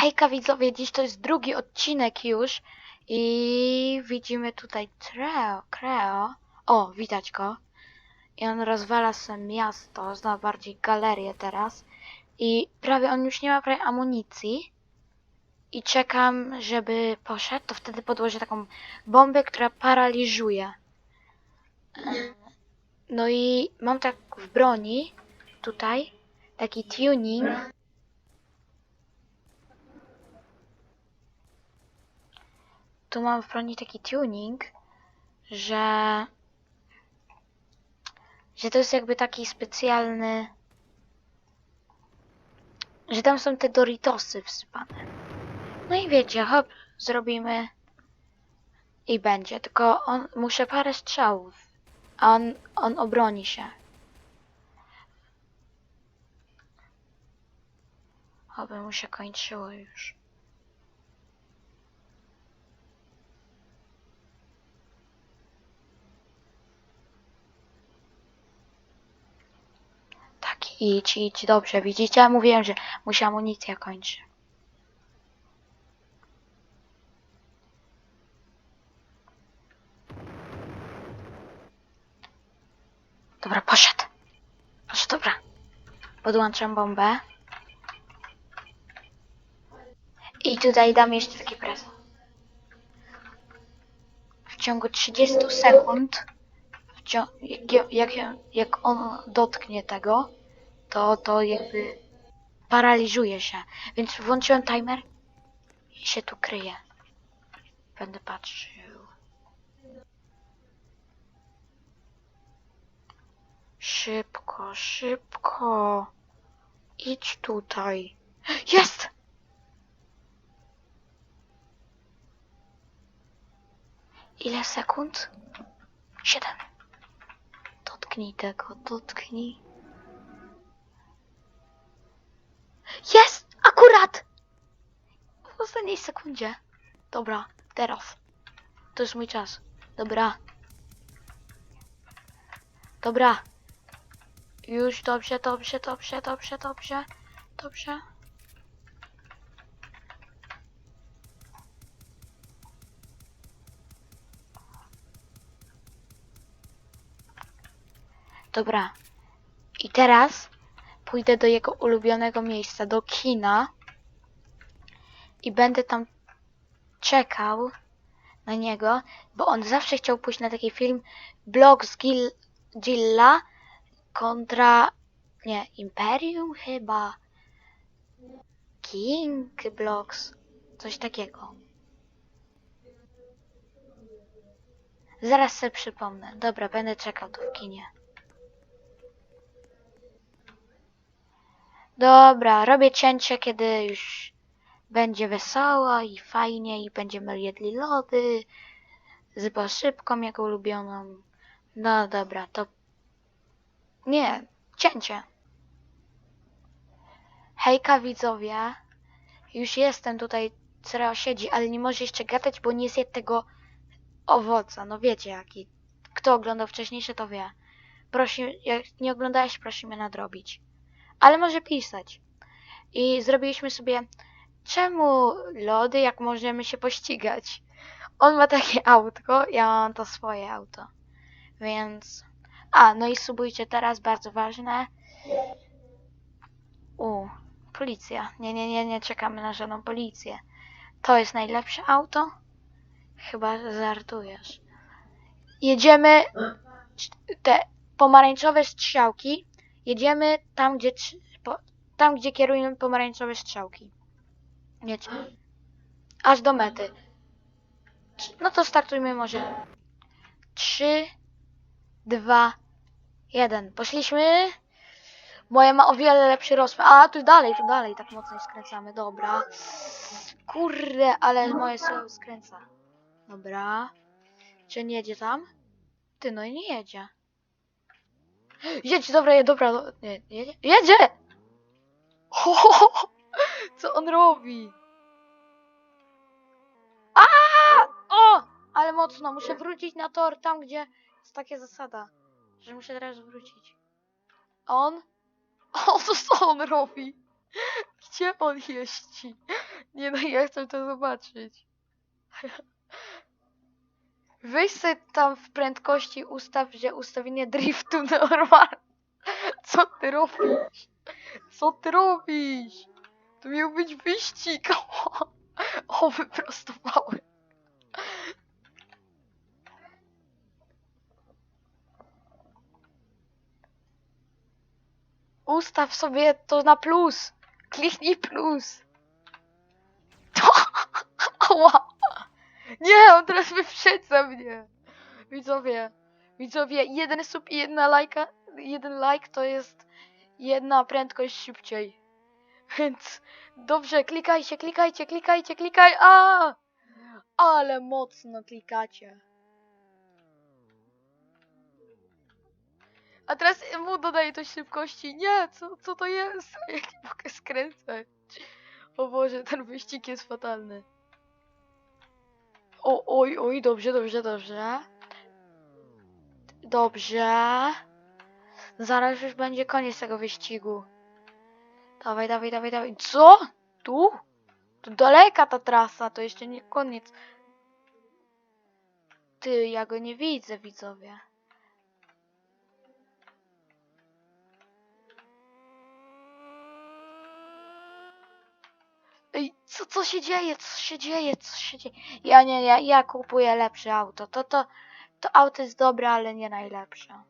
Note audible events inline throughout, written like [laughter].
Hejka widzowie, dziś to jest drugi odcinek już i widzimy tutaj Treo, Creo. O, widać go. I on rozwala sobie miasto, zna bardziej galerię teraz. I prawie on już nie ma prawie amunicji. I czekam, żeby poszedł, to wtedy podłożę taką bombę, która paraliżuje. No i mam tak w broni tutaj taki tuning. Tu mam w broni taki tuning, że że to jest jakby taki specjalny że tam są te Doritosy wsypane. No i wiecie, hop, zrobimy i będzie. Tylko on muszę parę strzałów, a on, on obroni się. Oby mu się kończyło już. Tak, idź, idź, dobrze, widzicie? Mówiłem, że mu się amunicja kończy. Dobra, poszedł. Poszedł, dobra. Podłączam bombę. I tutaj dam jeszcze taki prezent. W ciągu 30 sekund, w cią- jak, jak, jak on dotknie tego, to, to jakby paraliżuje się. Więc włączyłem timer i się tu kryje. Będę patrzył. Szybko, szybko. Idź tutaj. Jest! Ile sekund? Siedem. Dotknij tego, dotknij. Jest! Akurat! W ostatniej sekundzie. Dobra, teraz. To jest mój czas. Dobra. Dobra. Już dobrze, dobrze, dobrze, dobrze, dobrze. Dobrze. Dobra. I teraz pójdę do jego ulubionego miejsca, do kina. I będę tam czekał na niego, bo on zawsze chciał pójść na taki film Blocks Gil Gilla kontra nie, Imperium chyba King Blocks coś takiego. Zaraz sobie przypomnę. Dobra, będę czekał tu w kinie. Dobra, robię cięcie, kiedy już będzie wesoło i fajnie i będziemy jedli lody z posypką jak ulubioną. No dobra, to... Nie, cięcie. Hejka widzowie, już jestem tutaj, Cereo siedzi, ale nie może jeszcze gadać, bo nie zjadł tego owoca. No wiecie jaki. Kto oglądał wcześniejsze to wie. Prosi, jak nie oglądałeś, mnie nadrobić. Ale może pisać. I zrobiliśmy sobie czemu lody, jak możemy się pościgać? On ma takie [laughs] autko, ja mam to swoje auto. Więc. A, no i subujcie teraz, bardzo ważne. U, policja. Nie, nie, nie, nie czekamy na żadną policję. To jest najlepsze auto? Chyba żartujesz. Jedziemy. Te pomarańczowe strzałki. Jedziemy tam, gdzie. Po, tam, gdzie kierują pomarańczowe strzałki. Wiecie. Aż do mety. No to startujmy może. Trzy, dwa, jeden. Poszliśmy. Moje ma o wiele lepszy rozpęd. A, tu dalej, tu dalej, tak mocno skręcamy. Dobra. Kurde, ale moje słowo skręca. Dobra. Czy nie jedzie tam? Ty, no i nie jedzie. Jedź, dobra, je, dobra. do- Nie, jedzie? Jedzie! Ho, ho, ho. Co on robi? A! O! Ale mocno, muszę wrócić na tor, tam gdzie jest taka zasada, że muszę teraz wrócić. A on? [laughs] O, co, co on robi? Gdzie on jeździ? Nie no, ja chcę to zobaczyć. [laughs] Weź sobie tam w prędkości ustaw, że ustawienie driftu [laughs] normalne. Co ty robisz? Co ty robisz? To miał być wyścig. [laughs] O, wyprostowałem. Ustaw sobie to na plus. Kliknij plus. [laughs] Ała. Nie, on teraz wyprzedza mnie. Widzowie, widzowie, jeden sub i jedna lajka, jeden like to jest jedna prędkość szybciej. Więc dobrze, klikajcie, klikajcie, klikajcie, klikaj. A! Ale mocno klikacie. A teraz mu dodaję to szybkości. Nie, co, co to jest? [laughs] Ja nie mogę skręcać. O Boże, ten wyścig jest fatalny. O, oj, oj, dobrze, dobrze, dobrze. Dobrze. Zaraz już będzie koniec tego wyścigu. Dawaj, dawaj, dawaj, dawaj. Co? Tu? Tu daleka ta trasa, to jeszcze nie koniec. Ty, ja go nie widzę, widzowie. Co, co się dzieje? Co się dzieje? Co się dzieje? Ja nie, ja, ja kupuję lepsze auto. To, to, to auto jest dobre, ale nie najlepsze.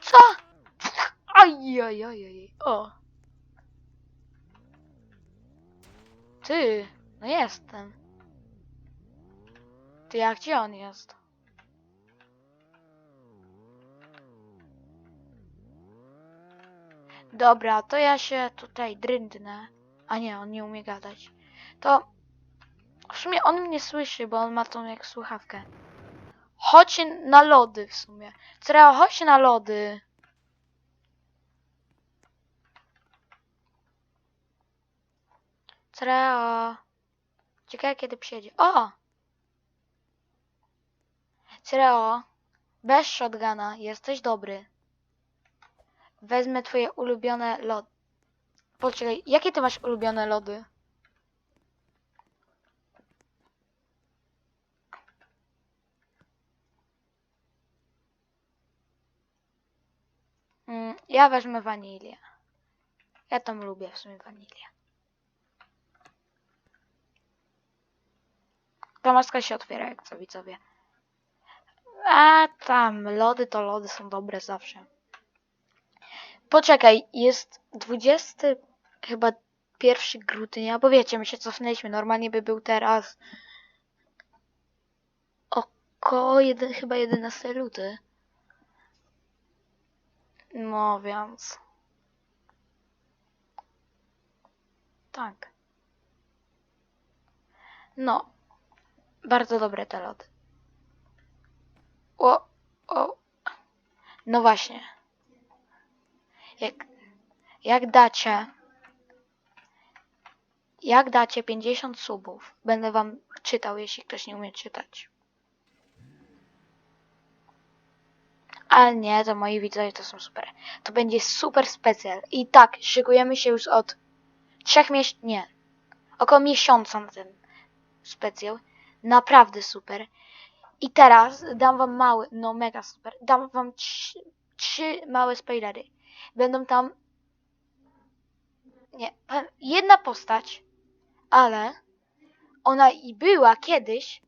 Co? Aj, aj, aj, aj. O. Ty, no jestem. Ty, jak gdzie on jest? Dobra, to ja się tutaj dryndnę. A nie, on nie umie gadać. To w sumie on mnie słyszy, bo on ma tą jak słuchawkę. Chodź na lody w sumie. Creo, chodź na lody. Creo. Ciekawe kiedy przyjedzie. O! Creo. Bez shotguna. Jesteś dobry. Wezmę twoje ulubione lody. Poczekaj, jakie ty masz ulubione lody? Mm, ja wezmę wanilię. Ja tam lubię w sumie wanilię. Ta maska się otwiera, jak co widzowie. A tam, lody to lody są dobre zawsze. Poczekaj, jest 20 chyba 1 grudnia, bo wiecie, my się cofnęliśmy. Normalnie by był teraz około jeden, chyba 11 luty. No więc. Tak. No. Bardzo dobre te lody. O, o. No właśnie. Jak, jak dacie. Jak dacie 50 subów, będę wam czytał, jeśli ktoś nie umie czytać. Ale nie, to moi widzowie to są super. To będzie super specjal. I tak, szykujemy się już od trzech miesięcy, nie, około miesiąca na ten specjal. Naprawdę super. I teraz dam wam mały, no mega super. Dam wam trzy, trzy małe spoilery. Będą tam nie, pe- jedna postać, ale ona i była kiedyś.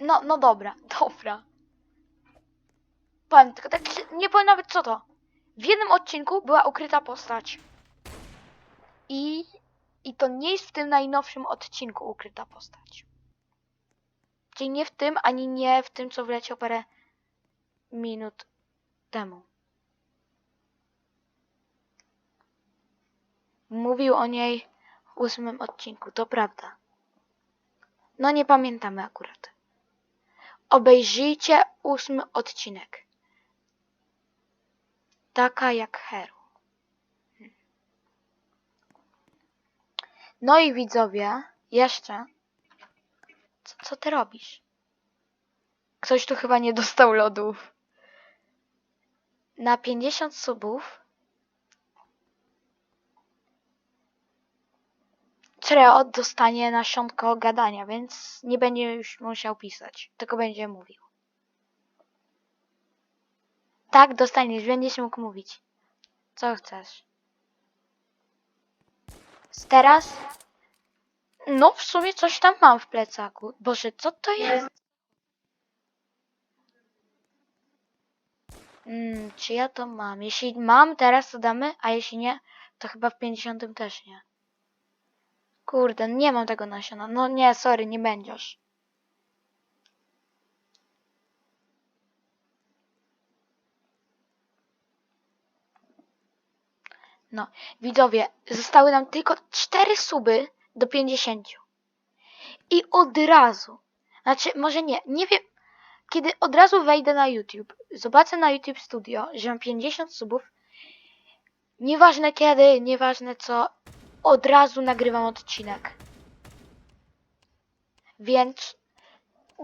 No, no dobra, [laughs] dobra. Powiem tylko tak, nie powiem nawet co to. W jednym odcinku była ukryta postać. I, I to nie jest w tym najnowszym odcinku ukryta postać. Czyli nie w tym, ani nie w tym, co wleciał parę minut temu. Mówił o niej w ósmym odcinku, to prawda. No nie pamiętamy akurat. Obejrzyjcie ósmy odcinek. Taka jak Heru. No i widzowie, jeszcze. Co, co ty robisz? Ktoś tu chyba nie dostał lodów. Na 50 subów Treo dostanie nasionko gadania, więc nie będzie już musiał pisać, tylko będzie mówił. Tak, dostaniesz, będziesz mógł mówić. Co chcesz? Teraz? No, w sumie coś tam mam w plecaku. Boże, co to jest? Mm, czy ja to mam? Jeśli mam, teraz to damy, a jeśli nie, to chyba w 50 też nie. Kurde, nie mam tego nasiona. No nie, sorry, nie będziesz. No, widzowie, zostały nam tylko 4 suby do 50. I od razu, znaczy, może nie, nie wiem, kiedy od razu wejdę na YouTube, zobaczę na YouTube Studio, że mam 50 subów, nieważne kiedy, nieważne co, od razu nagrywam odcinek. Więc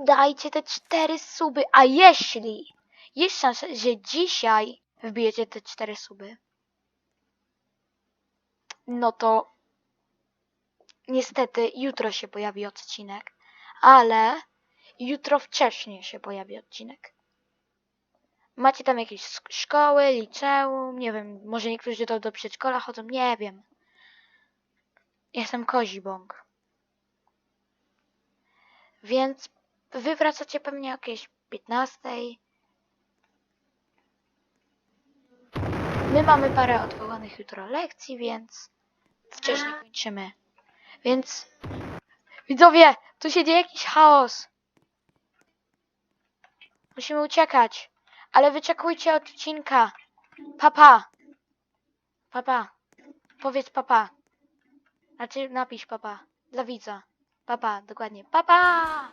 dajcie te 4 suby, a jeśli jest szansa, że dzisiaj wbijecie te 4 suby, no to niestety jutro się pojawi odcinek, ale jutro wcześniej się pojawi odcinek. Macie tam jakieś szkoły, liceum, nie wiem, może niektórzy do, do przedszkola chodzą, nie wiem. Jestem kozibąk. Więc wy wracacie pewnie o jakiejś 15. My mamy parę odwołanych jutro lekcji, więc wcześniej kończymy. Więc widzowie, tu się dzieje jakiś chaos. Musimy uciekać. Ale wyczekujcie odcinka. Papa. Papa. Powiedz papa. Znaczy napisz papa. Dla widza. Papa, dokładnie. Papa!